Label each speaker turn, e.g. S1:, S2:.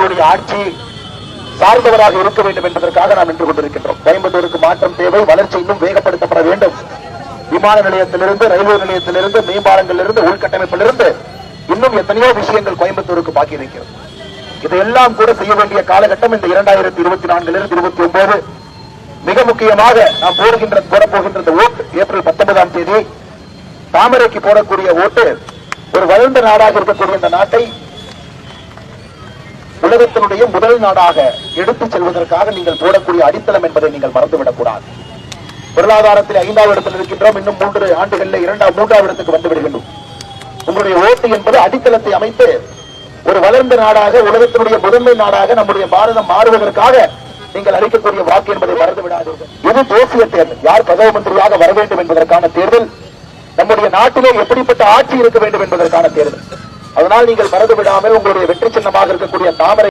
S1: நம்முடைய ஆட்சி சார்ந்தவராக இருக்க வேண்டும் என்பதற்காக நாம் நின்று கொண்டிருக்கின்றோம். கோயம்புத்தூருக்கு மாற்றம் தேவை வளர்ச்சி இன்னும் வேகப்படுத்தப்பட வேண்டும். விமான நிலையத்திலிருந்து ரயில்வே நிலையத்திலிருந்து மேம்பாலங்களிலிருந்து உள்கட்டமைப்பிலிருந்து இன்னும் எத்தனையோ விஷயங்கள் கோயம்புத்தூருக்கு பாக்கி இருக்கிறது. இதையெல்லாம் கூட செய்ய வேண்டிய காலகட்டம் இந்த இரண்டாயிரத்தி இருபத்தி நான்கிலிருந்து இருபத்தி ஒன்பது. மிக முக்கியமாக நாம் போடுகின்ற போடப்போகின்ற இந்த ஓட்டு ஏப்ரல் பத்தொன்பதாம் தேதி தாமரைக்கு போடக்கூடிய ஓட்டு ஒரு வளர்ந்த நாடாக இருக்கக்கூடிய இந்த நாட்டை உலகத்தினுடைய முதல் நாடாக எடுத்துச் செல்வதற்காக நீங்கள் போடக்கூடிய அடித்தளம் என்பதை நீங்கள் மறந்துவிடக் கூடாது பொருளாதாரத்தில் ஐந்தாவது இடத்தில் இருக்கின்றோம். இன்னும் மூன்று ஆண்டுகளில் இரண்டாம் மூன்றாவது இடத்துக்கு வந்து விடுகின்றோம். உங்களுடைய ஓட்டு என்பது அடித்தளத்தை அமைத்து ஒரு வளர்ந்த நாடாக உலகத்தினுடைய முதன்மை நாடாக நம்முடைய பாரதம் மாறுவதற்காக நீங்கள் அளிக்கக்கூடிய வாக்கு என்பதை மறந்து விடாதீர்கள் இது தேசிய தேர்தல். யார் பிரதம மந்திரியாக வர வேண்டும் என்பதற்கான தேர்தல்? நம்முடைய நாட்டிலே எப்படிப்பட்ட ஆட்சி இருக்க வேண்டும் என்பதற்கான தேர்தல். அதனால் நீங்கள் மறந்து விடாமல் உங்களுடைய வெற்றி சின்னமாக இருக்கக்கூடிய தாமரை